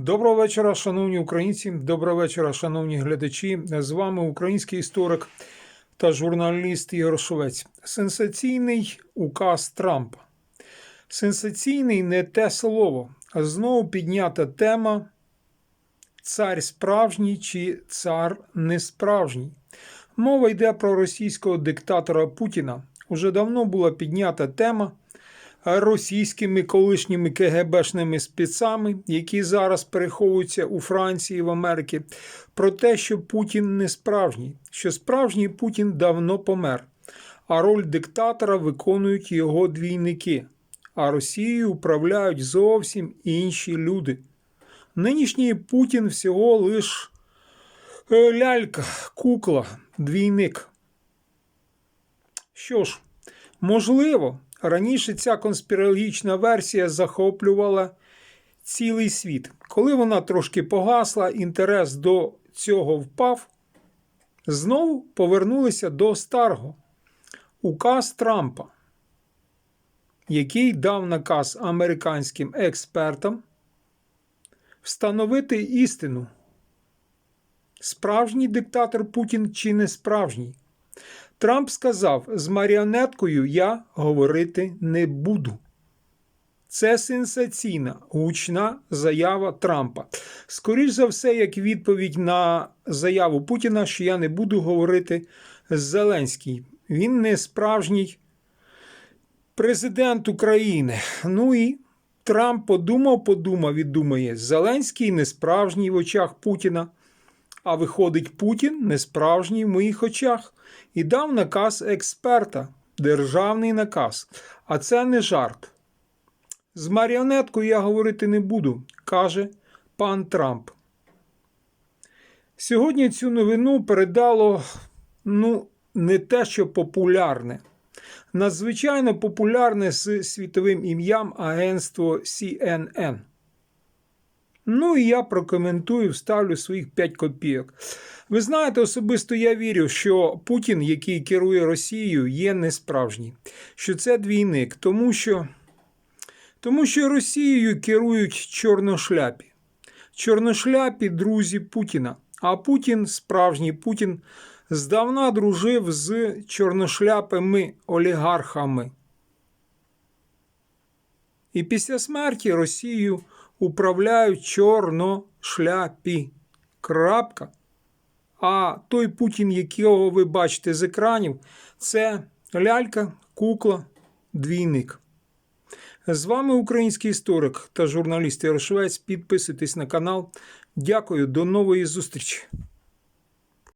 Доброго вечора, шановні українці. Доброго вечора, шановні глядачі. З вами український історик та журналіст Ігор Шовець. Сенсаційний указ Трампа. Сенсаційний не те слово, а знову піднята тема цар справжній чи цар несправжній. Мова йде про російського диктатора Путіна. Уже давно була піднята тема російськими колишніми КГБшними спецами, які зараз переховуються у Франції в Америці, про те, що Путін не справжній, що справжній Путін давно помер, а роль диктатора виконують його двійники, а Росією управляють зовсім інші люди. Нинішній Путін всього лиш е, лялька, кукла, двійник. Що ж, можливо, раніше ця конспірологічна версія захоплювала цілий світ. Коли вона трошки погасла, інтерес до цього впав, знову повернулися до старого указ Трампа, який дав наказ американським експертам встановити істину. Справжній диктатор Путін чи не справжній? Трамп сказав: з маріонеткою я говорити не буду. Це сенсаційна гучна заява Трампа. Скоріш за все, як відповідь на заяву Путіна, що я не буду говорити з Зеленським. Він не справжній президент України. Ну і Трамп подумав, подумав і думає, Зеленський не справжній в очах Путіна. А виходить, Путін не справжній в моїх очах і дав наказ експерта, державний наказ. А це не жарт. З маріонеткою я говорити не буду, каже пан Трамп. Сьогодні цю новину передало ну, не те, що популярне. Надзвичайно популярне з світовим ім'ям агентство CNN. Ну і я прокоментую, вставлю своїх 5 копійок. Ви знаєте, особисто я вірю, що Путін, який керує Росією, є несправжній, що це двійник, тому що, тому що Росією керують чорношляпі. Чорношляпі друзі Путіна. А Путін, справжній Путін, здавна дружив з чорношляпими олігархами. І після смерті Росію управляють чорношляпі. Крапка. А той Путін, якого ви бачите з екранів, це лялька, кукла, двійник. З вами український історик та журналіст Ярошвець. Підписуйтесь на канал. Дякую, до нової зустрічі.